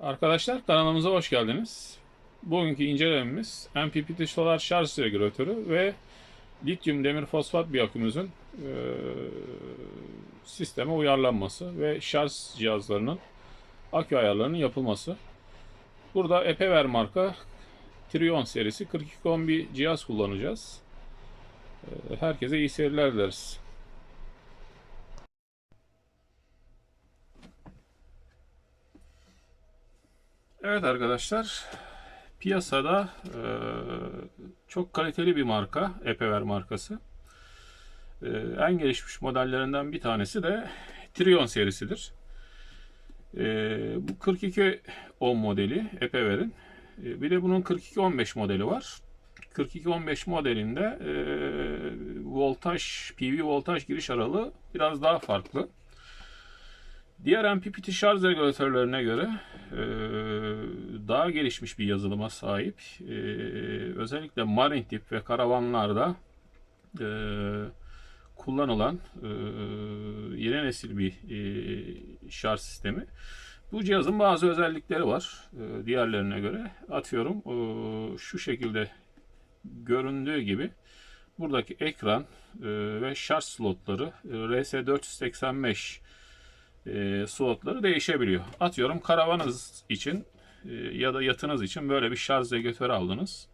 Arkadaşlar kanalımıza hoş geldiniz. Bugünkü incelememiz MPPT solar şarj regülatörü ve lityum demir fosfat biyokümüzün e, sisteme uyarlanması ve şarj cihazlarının akü ayarlarının yapılması. Burada Epever marka Trion serisi 4210 bir cihaz kullanacağız. E, herkese iyi seyirler dileriz. Evet arkadaşlar, piyasada e, çok kaliteli bir marka, Epever markası. E, en gelişmiş modellerinden bir tanesi de Trion serisidir. E, bu 42 10 modeli Epever'in. E, bir de bunun 4215 modeli var. 4215 modelinde e, voltaj, PV voltaj giriş aralığı biraz daha farklı. Diğer MPPT şarj regülatörlerine göre e, daha gelişmiş bir yazılıma sahip. E, özellikle marin tip ve karavanlarda e, kullanılan yeni nesil bir şarj sistemi. Bu cihazın bazı özellikleri var diğerlerine göre. Atıyorum şu şekilde göründüğü gibi buradaki ekran ve şarj slotları e, RS485 e, slotları değişebiliyor. Atıyorum karavanınız için e, ya da yatınız için böyle bir şarj regülatörü aldınız.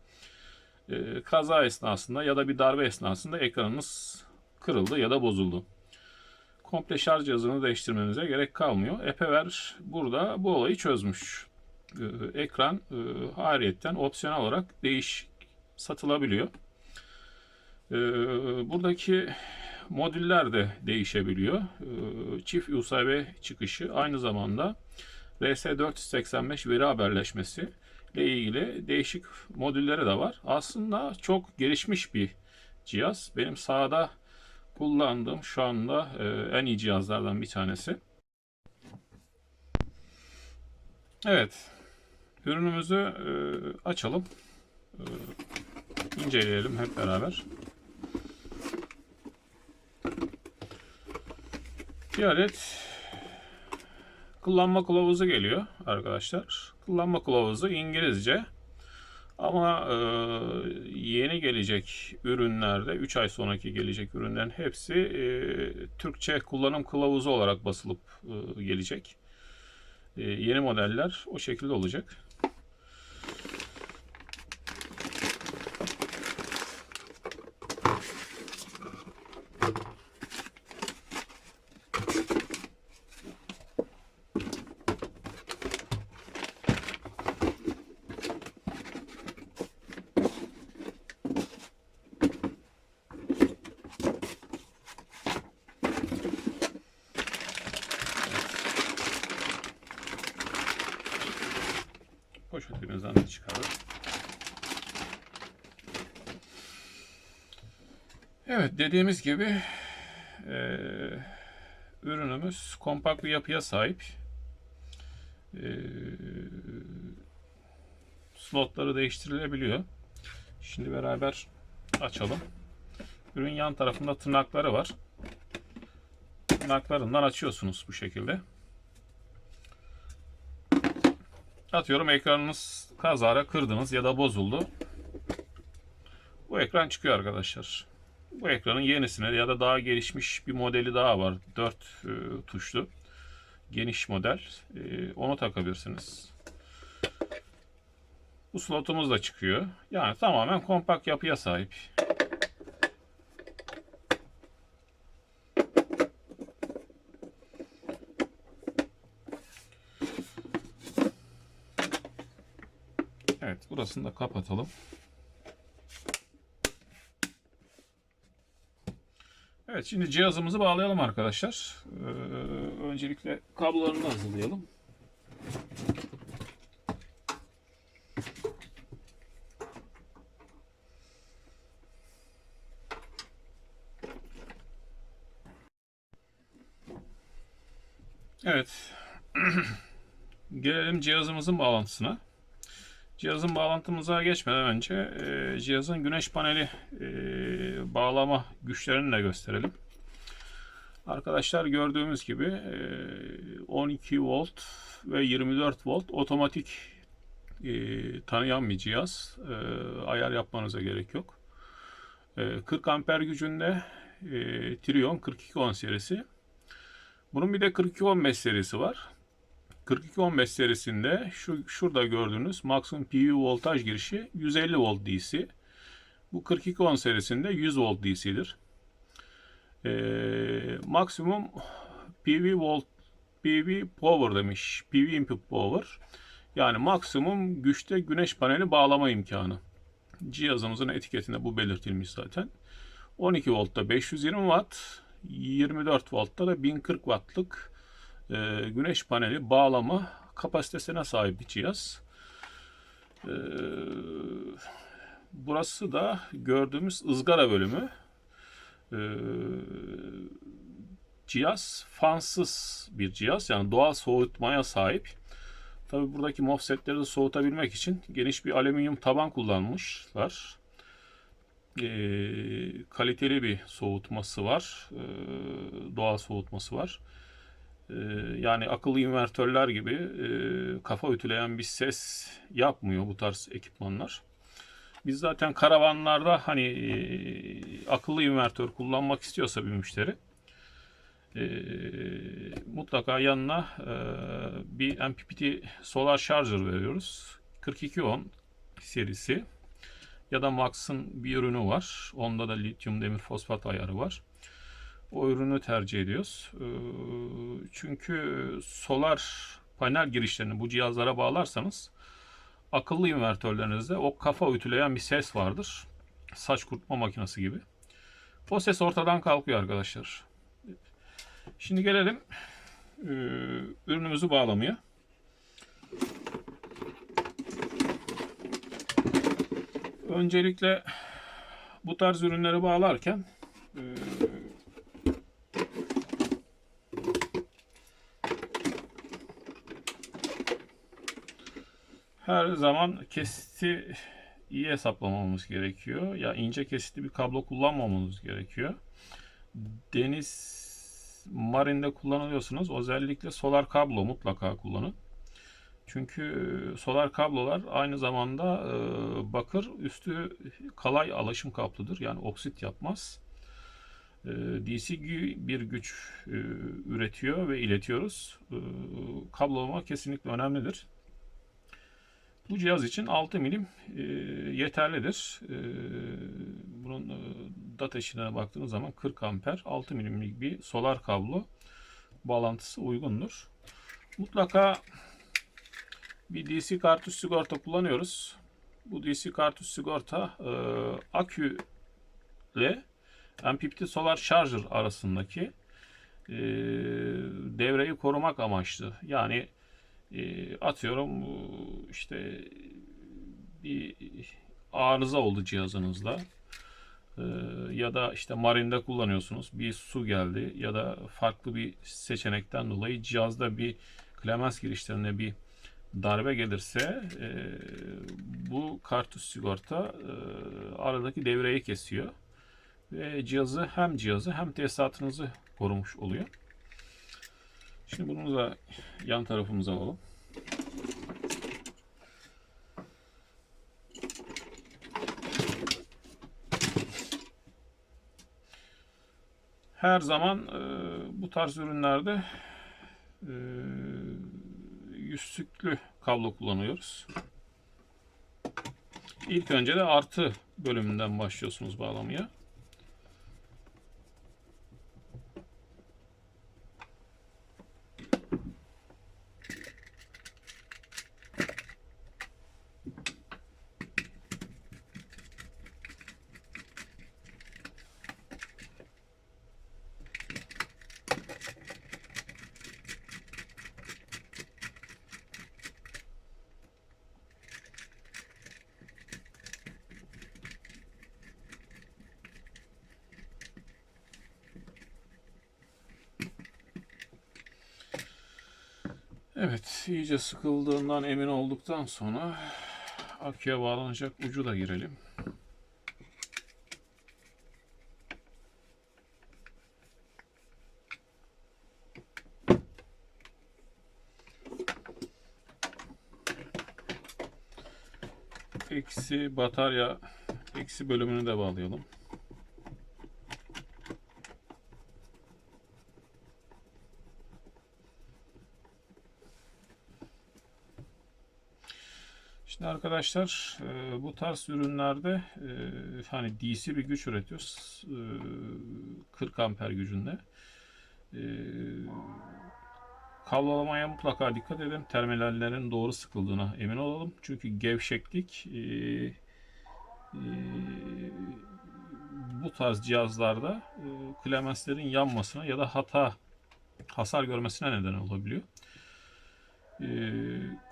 E, kaza esnasında ya da bir darbe esnasında ekranınız kırıldı ya da bozuldu. Komple şarj cihazını değiştirmenize gerek kalmıyor. Epever burada bu olayı çözmüş. E, ekran e, hariyetten opsiyonel olarak değiş satılabiliyor. E, buradaki modüller de değişebiliyor. Ee, Çift USB çıkışı aynı zamanda RS485 veri haberleşmesi ile ilgili değişik modülleri de var. Aslında çok gelişmiş bir cihaz. Benim sahada kullandığım şu anda e, en iyi cihazlardan bir tanesi. Evet. Ürünümüzü e, açalım. E, inceleyelim hep beraber. Bir adet kullanma kılavuzu geliyor arkadaşlar. Kullanma kılavuzu İngilizce. Ama e, yeni gelecek ürünlerde, 3 ay sonraki gelecek ürünlerin hepsi e, Türkçe kullanım kılavuzu olarak basılıp e, gelecek. E, yeni modeller o şekilde olacak. Poşetimizden de çıkaralım. Evet dediğimiz gibi e, ürünümüz kompakt bir yapıya sahip. E, slotları değiştirilebiliyor. Şimdi beraber açalım. Ürün yan tarafında tırnakları var. Tırnaklarından açıyorsunuz bu şekilde. Atıyorum ekranınız kazara kırdınız ya da bozuldu. Bu ekran çıkıyor arkadaşlar. Bu ekranın yenisine ya da daha gelişmiş bir modeli daha var. 4 e, tuşlu. Geniş model. E, onu takabilirsiniz. Bu slotumuz da çıkıyor. Yani tamamen kompakt yapıya sahip. Evet, burasını da kapatalım. Evet, şimdi cihazımızı bağlayalım arkadaşlar. Ee, öncelikle kablolarını hazırlayalım. Evet. Gelelim cihazımızın bağlantısına. Cihazın bağlantımıza geçmeden önce e, cihazın güneş paneli e, bağlama güçlerini de gösterelim. Arkadaşlar gördüğümüz gibi e, 12 volt ve 24 volt otomatik e, tanıyan bir cihaz. E, ayar yapmanıza gerek yok. E, 40 amper gücünde e, Trion 4210 serisi. Bunun bir de 4215 serisi var. 4215 serisinde şu şurada gördüğünüz maksimum PV voltaj girişi 150 volt DC. Bu 4210 serisinde 100 volt DC'dir. Ee, maksimum PV volt PV power demiş. PV input power. Yani maksimum güçte güneş paneli bağlama imkanı. Cihazımızın etiketinde bu belirtilmiş zaten. 12 voltta 520 watt, 24 voltta da 1040 wattlık e, güneş paneli bağlama kapasitesine sahip bir cihaz. E, burası da gördüğümüz ızgara bölümü. E, cihaz fansız bir cihaz yani doğal soğutmaya sahip. Tabi buradaki MOSFET'leri de soğutabilmek için geniş bir alüminyum taban kullanmışlar. E, kaliteli bir soğutması var. E, doğal soğutması var. E, yani akıllı invertörler gibi e, kafa ütüleyen bir ses yapmıyor bu tarz ekipmanlar. Biz zaten karavanlarda hani e, akıllı invertör kullanmak istiyorsa bir müşteri e, mutlaka yanına e, bir MPPT solar charger veriyoruz. 4210 serisi ya da Max'ın bir ürünü var. Onda da lityum demir fosfat ayarı var. O ürünü tercih ediyoruz. E, çünkü solar panel girişlerini bu cihazlara bağlarsanız akıllı invertörlerinizde o kafa ütüleyen bir ses vardır. Saç kurutma makinesi gibi. O ses ortadan kalkıyor arkadaşlar. Şimdi gelelim e, ürünümüzü bağlamaya. Öncelikle bu tarz ürünleri bağlarken her zaman kesiti iyi hesaplamamız gerekiyor. Ya ince kesitli bir kablo kullanmamamız gerekiyor. Deniz marinde kullanıyorsunuz. Özellikle solar kablo mutlaka kullanın. Çünkü solar kablolar aynı zamanda e, bakır üstü kalay alaşım kaplıdır. Yani oksit yapmaz. E, DC bir güç e, üretiyor ve iletiyoruz. E, kablolama kesinlikle önemlidir. Bu cihaz için 6 milim e, yeterlidir. E, bunun e, data baktığınız zaman 40 amper 6 milimlik bir solar kablo bağlantısı uygundur. Mutlaka bir DC kartuş sigorta kullanıyoruz. Bu DC kartuş sigorta e, akü ile MPPT Solar Charger arasındaki e, devreyi korumak amaçlı. Yani e, atıyorum işte bir arıza oldu cihazınızda e, ya da işte marinde kullanıyorsunuz bir su geldi ya da farklı bir seçenekten dolayı cihazda bir klemens girişlerine bir darbe gelirse e, bu kartuş sigorta e, aradaki devreyi kesiyor ve cihazı hem cihazı hem tesisatınızı korumuş oluyor. Şimdi bunu da yan tarafımıza alalım. Her zaman e, bu tarz ürünlerde e, yüzsüklü kablo kullanıyoruz. İlk önce de artı bölümünden başlıyorsunuz bağlamaya. iyice sıkıldığından emin olduktan sonra aküye bağlanacak ucu da girelim. Eksi batarya eksi bölümünü de bağlayalım. Arkadaşlar e, bu tarz ürünlerde e, hani DC bir güç üretiyoruz. E, 40 amper gücünde. E, kablolamaya mutlaka dikkat edelim. Terminallerin doğru sıkıldığına emin olalım. Çünkü gevşeklik e, e, bu tarz cihazlarda e, klemenslerin yanmasına ya da hata hasar görmesine neden olabiliyor. E,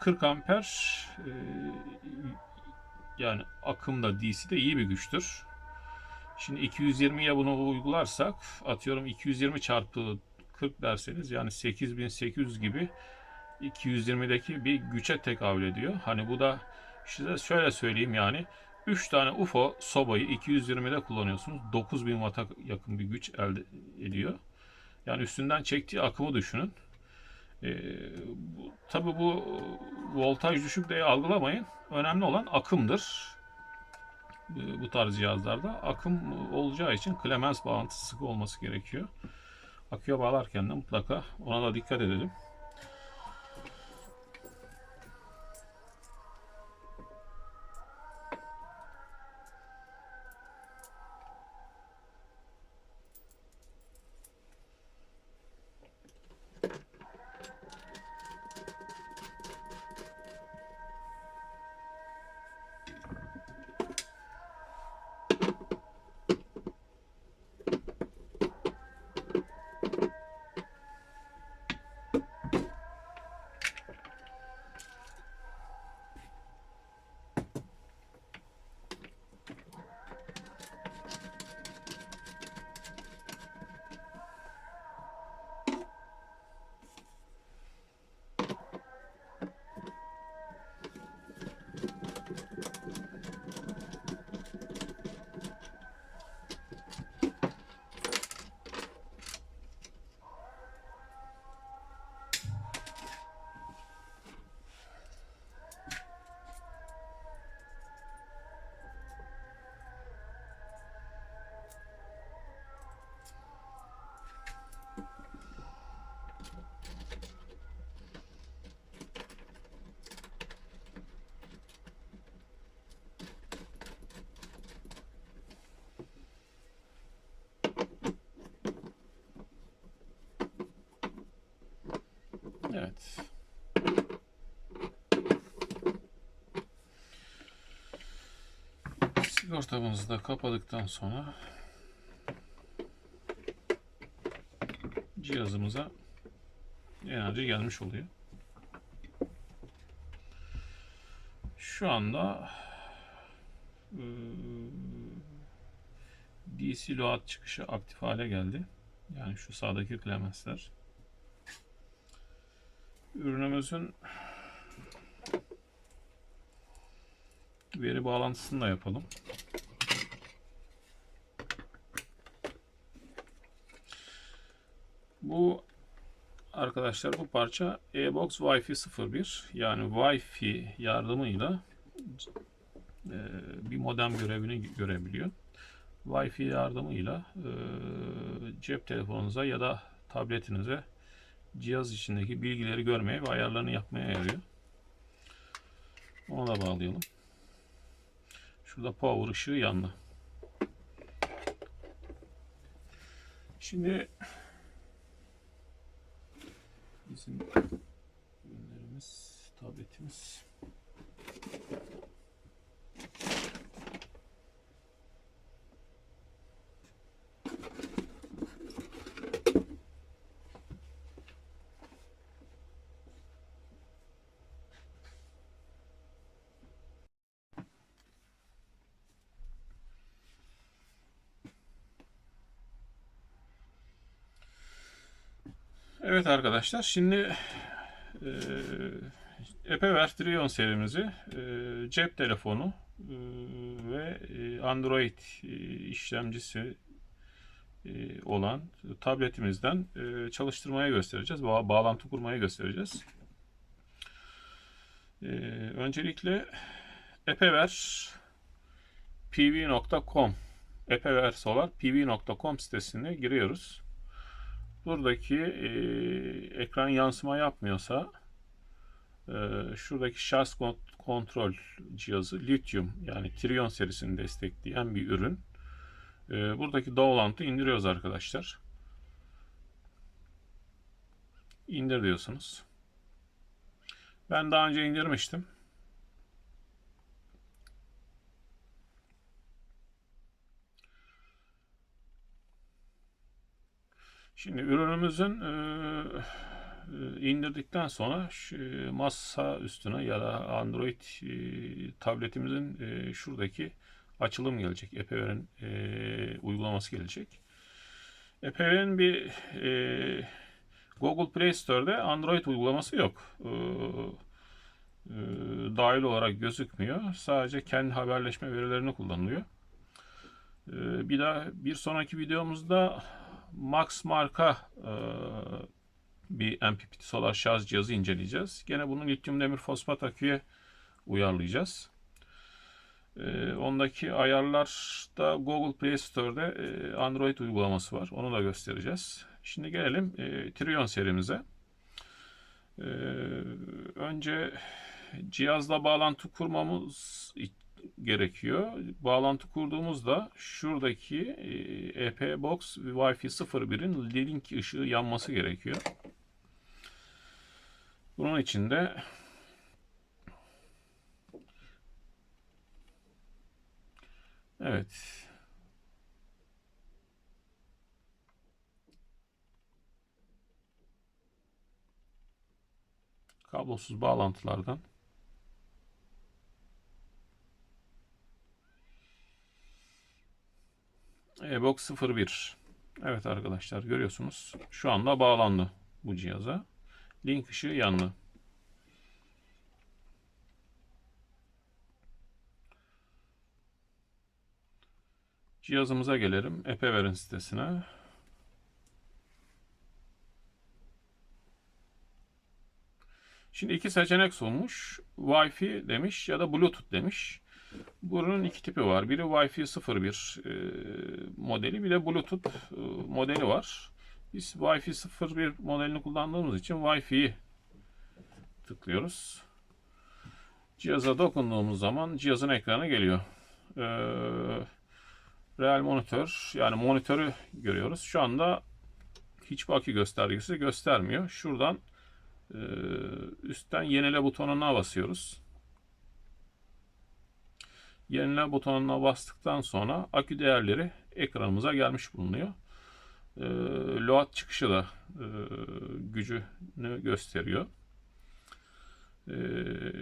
40 amper e, yani akımda DC'de iyi bir güçtür. Şimdi 220'ye bunu uygularsak atıyorum 220 çarpı 40 derseniz yani 8800 gibi 220'deki bir güce tekabül ediyor. Hani bu da size şöyle söyleyeyim yani 3 tane UFO sobayı 220'de kullanıyorsunuz. 9000 Watt'a yakın bir güç elde ediyor. Yani üstünden çektiği akımı düşünün. Ee, bu, tabii bu voltaj düşük diye algılamayın. Önemli olan akımdır. Ee, bu tarz cihazlarda akım olacağı için klemens bağlantısı sıkı olması gerekiyor. Aküye bağlarken de mutlaka ona da dikkat edelim. Evet. Sigortamızı da kapadıktan sonra cihazımıza enerji gelmiş oluyor. Şu anda DC load çıkışı aktif hale geldi. Yani şu sağdaki klemensler ürünümüzün veri bağlantısını da yapalım. Bu arkadaşlar bu parça eBox Wi-Fi 01 yani Wi-Fi yardımıyla e, bir modem görevini görebiliyor. Wi-Fi yardımıyla e, cep telefonunuza ya da tabletinize cihaz içindeki bilgileri görmeye ve ayarlarını yapmaya yarıyor. Ona da bağlayalım. Şurada power ışığı yandı. Şimdi bizim ürünlerimiz, tabletimiz Evet arkadaşlar şimdi e, Epever Trion serimizi e, cep telefonu e, ve Android işlemcisi e, olan tabletimizden e, çalıştırmaya göstereceğiz. Ba bağlantı kurmaya göstereceğiz. E, öncelikle epever pv.com epever solar pv.com sitesine giriyoruz. Buradaki e, ekran yansıma yapmıyorsa e, şuradaki şarj kont- kontrol cihazı lityum yani Trion serisini destekleyen bir ürün. E, buradaki Dowland'ı indiriyoruz arkadaşlar. İndir diyorsunuz. Ben daha önce indirmiştim. Şimdi ürünümüzün indirdikten sonra masa üstüne ya da Android tabletimizin şuradaki açılım gelecek. Epever'in uygulaması gelecek. Epever'in bir Google Play Store'da Android uygulaması yok. Dahil olarak gözükmüyor. Sadece kendi haberleşme verilerini kullanılıyor. Bir daha bir sonraki videomuzda Max marka e, bir MPPT solar şarj cihazı inceleyeceğiz. Gene bunu lityum demir fosfat aküye uyarlayacağız. E, ondaki ayarlarda Google Play Store'da e, Android uygulaması var. Onu da göstereceğiz. Şimdi gelelim e, Trion serimize. E, önce cihazla bağlantı kurmamız gerekiyor. Bağlantı kurduğumuzda şuradaki e, EP Box Wi-Fi 01'in link ışığı yanması gerekiyor. Bunun için de Evet. Kablosuz bağlantılardan Ebox 01. Evet arkadaşlar görüyorsunuz. Şu anda bağlandı bu cihaza. Link ışığı yandı. Cihazımıza gelelim. Epever'in sitesine. Şimdi iki seçenek sunmuş. Wi-Fi demiş ya da Bluetooth demiş. Bunun iki tipi var. Biri Wi-Fi 01 e, modeli, bir de Bluetooth e, modeli var. Biz Wi-Fi 01 modelini kullandığımız için Wi-Fi'yi tıklıyoruz. Cihaza dokunduğumuz zaman cihazın ekranı geliyor. E, real monitör yani monitörü görüyoruz. Şu anda hiçbir akü göstergesi göstermiyor. Şuradan e, üstten yenile butonuna basıyoruz. Yenile butonuna bastıktan sonra akü değerleri ekranımıza gelmiş bulunuyor. E, load çıkışı da e, gücünü gösteriyor. E,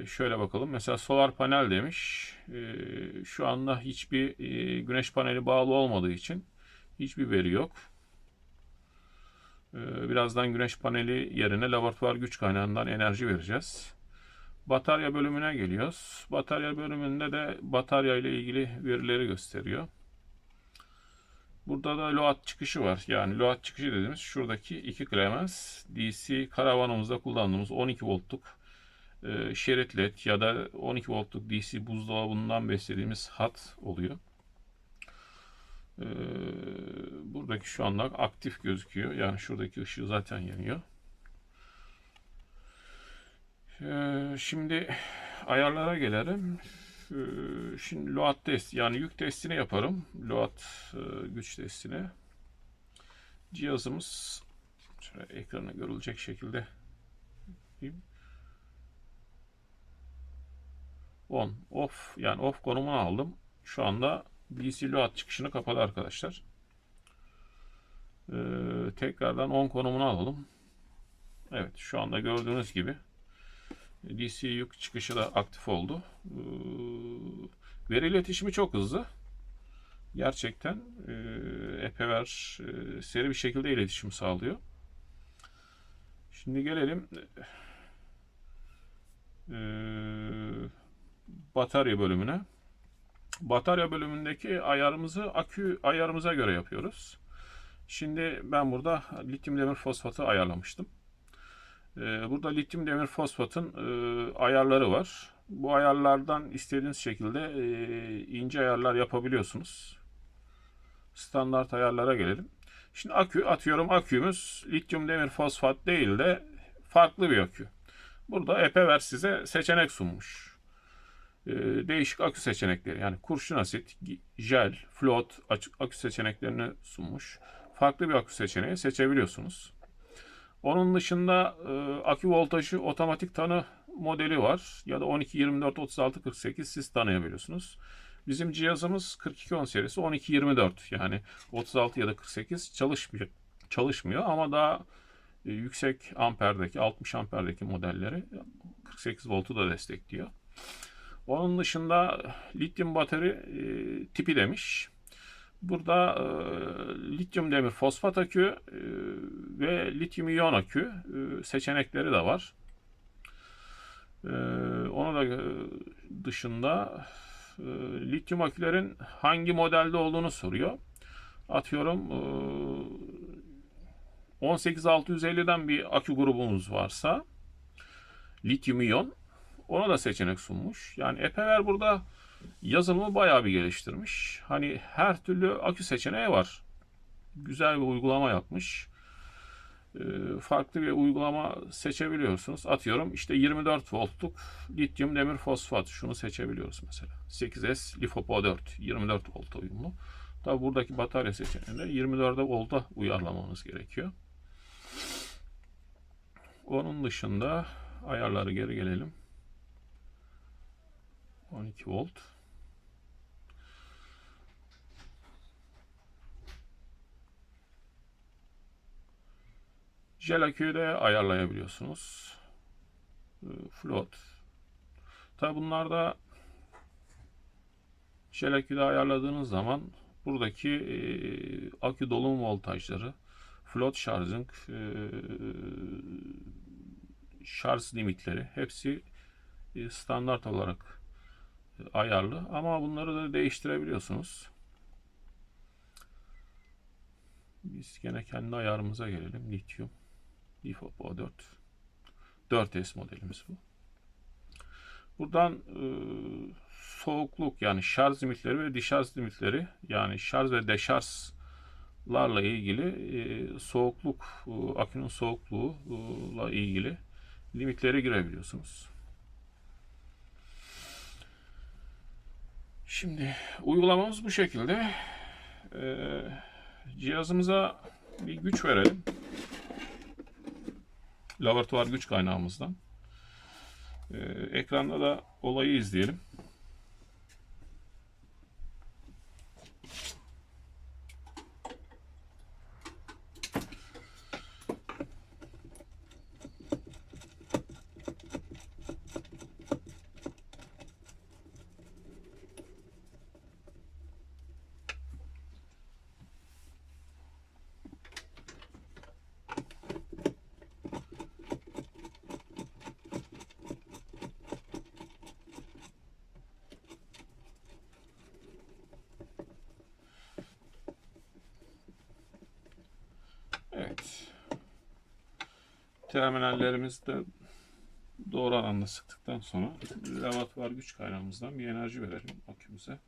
şöyle bakalım. Mesela solar panel demiş. E, şu anda hiçbir e, güneş paneli bağlı olmadığı için hiçbir veri yok. E, birazdan güneş paneli yerine laboratuvar güç kaynağından enerji vereceğiz. Batarya bölümüne geliyoruz. Batarya bölümünde de batarya ile ilgili verileri gösteriyor. Burada da load çıkışı var. Yani load çıkışı dediğimiz şuradaki iki klemens DC karavanımızda kullandığımız 12 voltluk e, şerit led ya da 12 voltluk DC buzdolabından beslediğimiz hat oluyor. E, buradaki şu anda aktif gözüküyor. Yani şuradaki ışığı zaten yanıyor. Ee, şimdi ayarlara gelelim. Ee, şimdi load test yani yük testini yaparım. Load e, güç testini. Cihazımız şöyle ekrana görülecek şekilde on off yani off konumunu aldım. Şu anda DC load çıkışını kapalı arkadaşlar. Ee, tekrardan on konumunu alalım. Evet şu anda gördüğünüz gibi DC yük çıkışı da aktif oldu. Ee, veri iletişimi çok hızlı. Gerçekten e, Epever e, seri bir şekilde iletişim sağlıyor. Şimdi gelelim e, batarya bölümüne. Batarya bölümündeki ayarımızı akü ayarımıza göre yapıyoruz. Şimdi ben burada lityum demir fosfatı ayarlamıştım. Ee, burada lityum demir fosfatın e, ayarları var. Bu ayarlardan istediğiniz şekilde e, ince ayarlar yapabiliyorsunuz. Standart ayarlara gelelim. Şimdi akü atıyorum akümüz lityum demir fosfat değil de farklı bir akü. Burada Epever size seçenek sunmuş. Ee, değişik akü seçenekleri yani kurşun asit, jel, float akü seçeneklerini sunmuş. Farklı bir akü seçeneği seçebiliyorsunuz. Onun dışında e, akü voltajı otomatik tanı modeli var. Ya da 12, 24, 36, 48 siz tanıyabiliyorsunuz. Bizim cihazımız 4210 serisi 12, 24 yani 36 ya da 48 çalışmıyor, çalışmıyor ama daha e, yüksek amperdeki 60 amperdeki modelleri 48 voltu da destekliyor. Onun dışında lityum batarya e, tipi demiş. Burada e, lityum demir fosfat akü e, ve lityum iyon akü e, seçenekleri de var. E, onu da e, dışında e, lityum akülerin hangi modelde olduğunu soruyor. Atıyorum e, 18650'den bir akü grubumuz varsa lityum iyon ona da seçenek sunmuş. Yani Epever burada yazılımı bayağı bir geliştirmiş. Hani her türlü akü seçeneği var. Güzel bir uygulama yapmış. Ee, farklı bir uygulama seçebiliyorsunuz. Atıyorum işte 24 voltluk lityum demir fosfat şunu seçebiliyoruz mesela. 8S LiFePO 4 24 volt uyumlu. Tabi buradaki batarya seçeneğinde 24'e volta uyarlamamız gerekiyor. Onun dışında ayarları geri gelelim. 12 volt. Jel aküyü de ayarlayabiliyorsunuz. Ee, float. Tabi bunlarda jel aküde ayarladığınız zaman buradaki e, akü dolum voltajları, float charging, e, şarj limitleri hepsi e, standart olarak ayarlı ama bunları da değiştirebiliyorsunuz. Biz gene kendi ayarımıza gelelim. Lityum. LiFePO 4. 4S modelimiz bu. Buradan e, soğukluk yani şarj limitleri ve dişarj limitleri yani şarj ve deşarjlarla ilgili e, soğukluk, e, akünün soğukluğuyla ilgili limitleri girebiliyorsunuz. Şimdi uygulamamız bu şekilde. Ee, cihazımıza bir güç verelim. Laboratuvar güç kaynağımızdan. Ee, ekranda da olayı izleyelim. Evet. Terminallerimizi de doğru alanda sıktıktan sonra laboratuvar güç kaynağımızdan bir enerji verelim akümüze.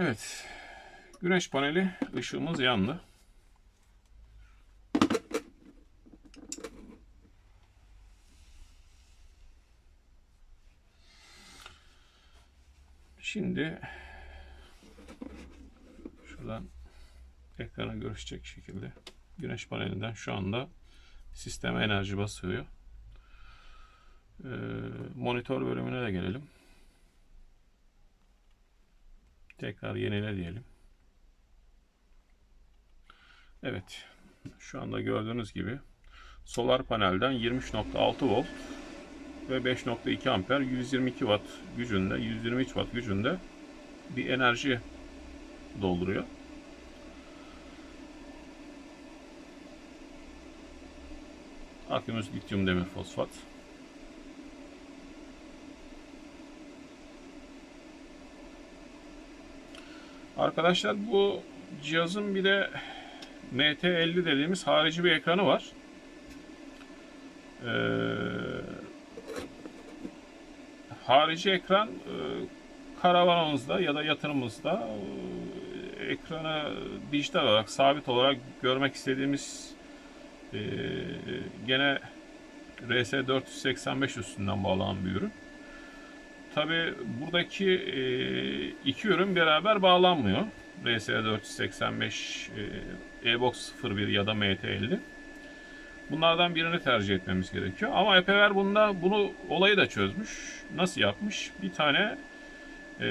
Evet. Güneş paneli ışığımız yandı. Şimdi şuradan ekrana görüşecek şekilde güneş panelinden şu anda sisteme enerji basıyor. Ee, monitör bölümüne de gelelim. Tekrar yenile diyelim. Evet. Şu anda gördüğünüz gibi solar panelden 23.6 volt ve 5.2 amper 122 watt gücünde 123 watt gücünde bir enerji dolduruyor. Akümüz lityum demir fosfat. Arkadaşlar bu cihazın bir de MT50 dediğimiz harici bir ekranı var. Ee, harici ekran e, karavanımızda ya da yatırımımızda e, ekranı dijital olarak sabit olarak görmek istediğimiz e, gene RS485 üstünden bağlanan bir ürün. Tabi buradaki e, iki ürün beraber bağlanmıyor. RS485 e, E-Box 01 ya da MT50. Bunlardan birini tercih etmemiz gerekiyor. Ama Epever bunda bunu olayı da çözmüş. Nasıl yapmış? Bir tane e,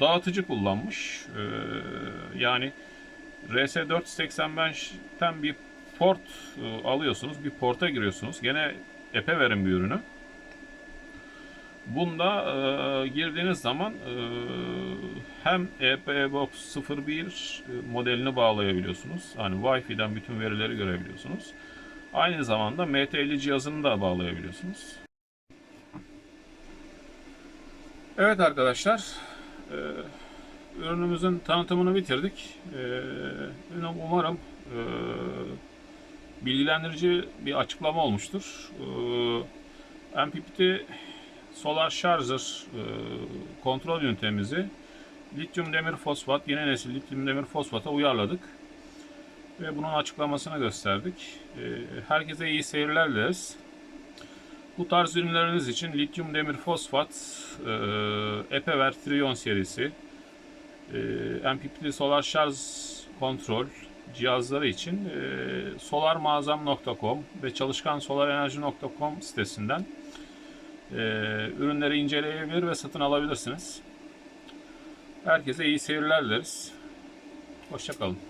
dağıtıcı kullanmış. E, yani RS485'ten bir port e, alıyorsunuz. Bir porta giriyorsunuz. Gene Epever'in bir ürünü. Bunda e, girdiğiniz zaman e, hem EPBox 01 e, modelini bağlayabiliyorsunuz. Hani Wi-Fi'den bütün verileri görebiliyorsunuz. Aynı zamanda MT50 cihazını da bağlayabiliyorsunuz. Evet arkadaşlar, e, ürünümüzün tanıtımını bitirdik. E, umarım e, bilgilendirici bir açıklama olmuştur. E, MPPT Solar Charger e, kontrol ünitemizi lityum demir fosfat, yeni nesil lityum demir fosfata uyarladık. Ve bunun açıklamasını gösterdik. E, herkese iyi seyirler dileriz. Bu tarz ürünleriniz için lityum demir fosfat, e, Epever Trion serisi, e, MPPT Solar Şarj Kontrol cihazları için e, solarmağazam.com ve çalışkansolarenerji.com sitesinden e, ürünleri inceleyebilir ve satın alabilirsiniz. Herkese iyi seyirler dileriz. Hoşçakalın.